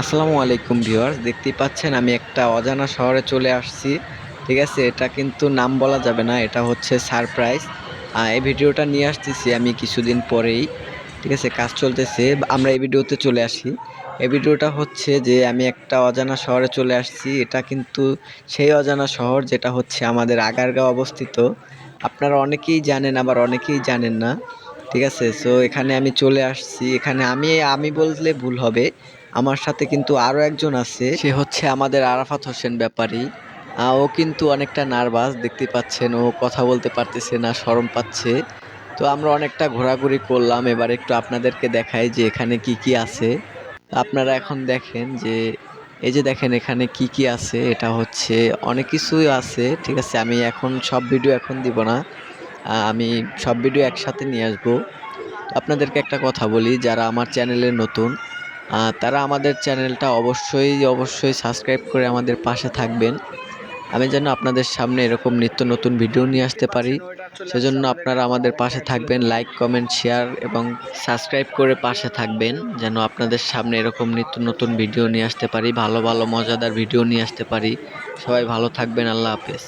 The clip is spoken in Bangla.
আসসালামু আলাইকুম ভিউয়ার্স, দেখতেই পাচ্ছেন আমি একটা অজানা শহরে চলে আসছি, ঠিক আছে? এটা কিন্তু নাম বলা যাবে না, এটা হচ্ছে সারপ্রাইজ। এই ভিডিওটা নিয়ে আসতেছি আমি কিছুদিন পরেই, ঠিক আছে? কাজ চলতেছে, আমরা এই ভিডিওতে চলে আসি। এই ভিডিওটা হচ্ছে যে আমি একটা অজানা শহরে চলে আসছি, এটা কিন্তু সেই অজানা শহর যেটা হচ্ছে আমাদের আগারগাঁও অবস্থিত। আপনারা অনেকেই জানেন, আবার অনেকেই জানেন না, ঠিক আছে? সো এখানে আমি চলে আসছি, এখানে আমি আমি বললে ভুল হবে আমার সাথে কিন্তু আরও একজন আছে। সে হচ্ছে আমাদের আরাফাত হোসেন ব্যাপারী। ও কিন্তু অনেকটা নার্ভাস, দেখতে পাচ্ছেন, ও কথা বলতে পারতেছে না শরম পাচ্ছে। তো আমরা অনেকটা ঘোরাঘুরি করলাম, এবার একটু আপনাদেরকে দেখাই যে এখানে কি কি আছে। আপনারা এখন দেখেন যে, এই যে দেখেন এখানে কি কি আছে, এটা হচ্ছে অনেক কিছুই আছে, ঠিক আছে? আমি এখন সব ভিডিও এখন দিব না। আমি সব ভিডিও একসাথে নিয়ে আসব। আপনাদেরকে একটা কথা বলি, যারা আমার চ্যানেলে নতুন তারা আমাদের চ্যানেলটা অবশ্যই অবশ্যই সাবস্ক্রাইব করে আমাদের পাশে থাকবেন। আমি যেন আপনাদের সামনে এরকম নিত্য নতুন ভিডিও নিয়ে আসতে পারি। সেজন্য আপনারা আমাদের পাশে থাকবেন লাইক কমেন্ট শেয়ার এবং সাবস্ক্রাইব করে পাশে থাকবেন, যেন আপনাদের সামনে এরকম নিত্য নতুন ভিডিও নিয়ে আসতে পারি, ভালো ভালো, মজাদার ভিডিও নিয়ে আসতে পারি। সবাই ভালো থাকবেন, আল্লাহ হাফেজ।